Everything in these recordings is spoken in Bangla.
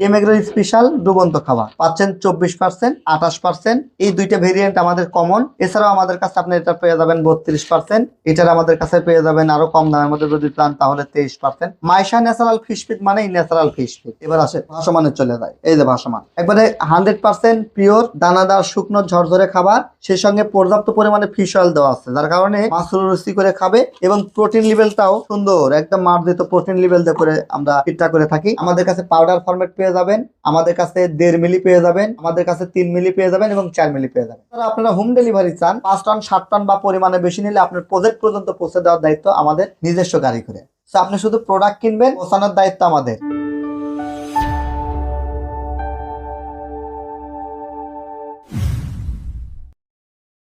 এমএগ্রো স্পেশাল ডুবন্ত খাবার। পাচ্ছেন চব্বিশ পার্সেন্ট আঠাশ পার্সেন্ট এই দুইটা ভেরিয়েন্ট আমাদের কমন এছাড়াও আমাদের কাছে আপনি এটা পেয়ে যাবেন বত্রিশ পার্সেন্ট এটার আমাদের কাছে পেয়ে যাবেন আরও কম দামের মধ্যে যদি প্লান তাহলে তেইশ পার্সেন্ট মাইশা ন্যাচারাল ফিশ মানেই ন্যাচারাল ফিশ এবার আসে ভাসমানে চলে যায়। এই যে ভাসমান। একবারে হান্ড্রেড পার্সেন্ট পিওর দানাদার শুকনো ঝরঝরে খাবার। সেই সঙ্গে পর্যাপ্ত পরিমাণে ফিশ অয়েল দেওয়া আছে। যার কারণে মাছ রুচি করে খাবে এবং প্রোটিন লেভেলটাও সুন্দর। একদম মার্জিত প্রোটিন লেভেল দিয়ে করে আমরা ফিটটা করে থাকি। আমাদের কাছে পাউডার ফরম্যাট পেয়ে যাবেন, আমাদের কাছে দেড় মিলি পেয়ে যাবেন, আমাদের কাছে তিন মিলি পেয়ে যাবেন এবং চার মিলি পেয়ে যাবেন। তারা আপনারা হোম ডেলিভারি চান, পাঁচ টন, সাত টন বা পরিমাণে বেশি নিলে আপনার প্রজেক্ট পর্যন্ত পৌঁছে দেওয়ার দায়িত্ব আমাদের নিজস্ব গাড়ি করে আপনি শুধু প্রোডাক্ট কিনবেন, পৌঁছানোর দায়িত্ব আমাদের।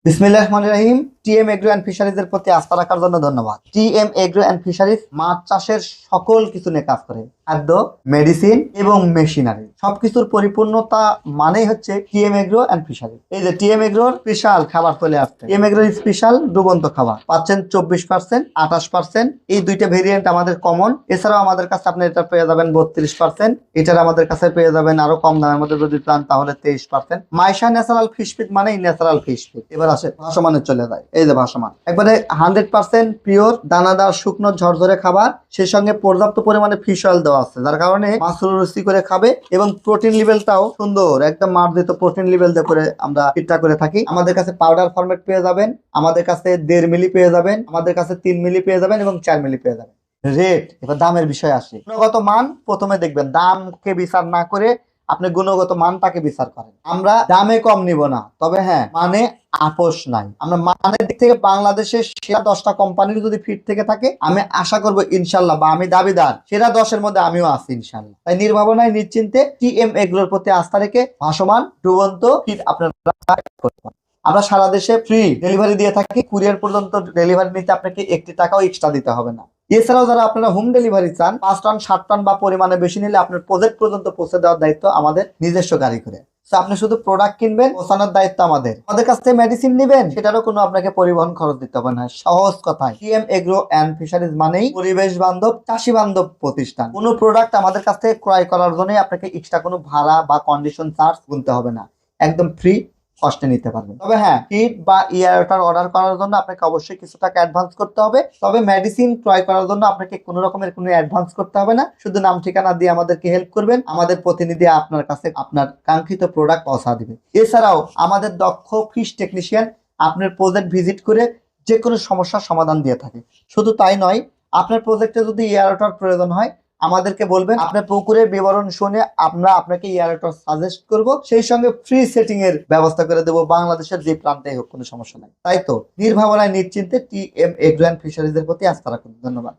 বিসমিল্লাহ রহমান রহিম। এগ্রো অ্যান্ড ফিশারিজের প্রতি আস্থা রাখার জন্য ধন্যবাদ। টিএম এগ্রো অ্যান্ড ফিশারিজ মাছ চাষের সকল কিছু নিয়ে কাজ করে। খাদ্য মেডিসিন এবং মেশিনারি সবকিছুর পরিপূর্ণতা মানেই হচ্ছে টিএম এগ্রো অ্যান্ড ফিশারিজ এই যে টিএম এগ্রোর স্পেশাল খাবার চলে আসছে। টিএম এগ্রোর স্পেশাল ডুবন্ত খাবার। পাচ্ছেন চব্বিশ পার্সেন্ট আঠাশ পার্সেন্ট এই দুইটা ভেরিয়েন্ট আমাদের কমন এছাড়াও আমাদের কাছে আপনি এটা পেয়ে যাবেন বত্রিশ পার্সেন্ট এটার আমাদের কাছে পেয়ে যাবেন আরও কম দামের মধ্যে যদি প্লান তাহলে তেইশ percent Maisha natural fish feed মানেই ন্যাচারাল ফিশ ফিট এবার আসে ভাসমানে চলে যায়। এই যে ভাসমান। একবারে হান্ড্রেড পার্সেন্ট পিওর দানাদার শুকনো ঝরঝরে খাবার। সেই সঙ্গে পর্যাপ্ত পরিমাণে ফিশ অয়েল দেওয়া আছে, যার কারণে মাছ রুচি করে খাবে এবং প্রোটিন লেভেলটাও সুন্দর। একদম মার্জিত প্রোটিন লেভেল দিয়ে করে আমরা ফিটটা করে থাকি। আমাদের কাছে পাউডার ফরম্যাট পেয়ে যাবেন, আমাদের কাছে দেড় মিলি পেয়ে যাবেন, আমাদের কাছে তিন মিলি পেয়ে যাবেন এবং চার মিলি পেয়ে যাবেন। রেট এবার দামের বিষয় আসে। গুণগত মান প্রথমে দেখবেন দামকে বিচার না করে আপনি গুণগত মানটাকে বিচার করেন। আমরা দামে কম নিব না, তবে হ্যাঁ মানে আপোষ নাই। আমরা মানের দিক থেকে বাংলাদেশের সেরা দশটা কোম্পানির যদি ফিট থেকে থাকে, আমি আশা করব ইনশাল্লাহ, বা আমি দাবিদার, সেরা দশের মধ্যে আমিও আছি ইনশাল্লাহ। তাই নির্ভাবনায়, নিশ্চিন্তে টি এম এগুলোর প্রতি আস্থা রেখে ভাসমান, ডুবন্ত ফিট আপনারা আমরা সারা দেশে ফ্রি ডেলিভারি দিয়ে থাকি কুরিয়ার পর্যন্ত ডেলিভারি নিতে আপনাকে একটি টাকাও এক্সট্রা দিতে হবে না। এছাড়াও যারা আপনারা হোম ডেলিভারি চান, পাঁচ টন, সাত টন বা পরিমাণে বেশি নিলে আপনার প্রজেক্ট পর্যন্ত পৌঁছে দেওয়ার দায়িত্ব আমাদের নিজস্ব গাড়ি করে আপনি শুধু প্রোডাক্ট কিনবেন, পৌঁছানোর দায়িত্ব আমাদের। আমাদের কাছ থেকে মেডিসিন নেবেন, সেটারও কোনো আপনাকে পরিবহন খরচ দিতে হবে না। সহজ কথায় টিএম এগ্রো অ্যান্ড ফিশারিজ মানেই পরিবেশ বান্ধব, চাষি বান্ধব প্রতিষ্ঠান। কোনো প্রোডাক্ট আমাদের কাছ থেকে ক্রয় করার জন্য আপনাকে এক্সট্রা কোনো ভাড়া বা কন্ডিশন চার্জ গুনতে হবে না। একদম ফ্রি কষ্টে নিতে পারবেন। তবে হ্যাঁ কিট বা ইয়ারটার অর্ডার করার জন্য আপনাকে অবশ্যই কিছু টাকা অ্যাডভান্স করতে হবে। তবে মেডিসিন ক্রয় করার জন্য আপনাকে কোনো রকমের কোনো অ্যাডভান্স করতে হবে না। শুধু নাম, ঠিকানা দিয়ে আমাদেরকে হেল্প করবেন। আমাদের প্রতিনিধি আপনার কাছে আপনার কাঙ্ক্ষিত প্রোডাক্ট পৌঁছা দিবে। এছাড়াও আমাদের দক্ষ ফিস টেকনিশিয়ান আপনার প্রজেক্ট ভিজিট করে যে কোনো সমস্যার সমাধান দিয়ে থাকে। শুধু তাই নয়, আপনার প্রজেক্টে যদি এয়ারটার প্রয়োজন হয় আমাদেরকে বলবেন, আপনার পুকুরের বিবরণ শুনে আমরা আপনাকে ইয়ারটা সাজেস্ট করব। সেই সঙ্গে ফ্রি সেটিং এর ব্যবস্থা করে দেবো। বাংলাদেশের যে প্রান্তে হোক, কোনো সমস্যা নাই। তাই তো? নির্ভাবনায়, নিশ্চিন্তে টি এম এগ্রান ফিশারিজের প্রতি আস্থা রাখুন। ধন্যবাদ।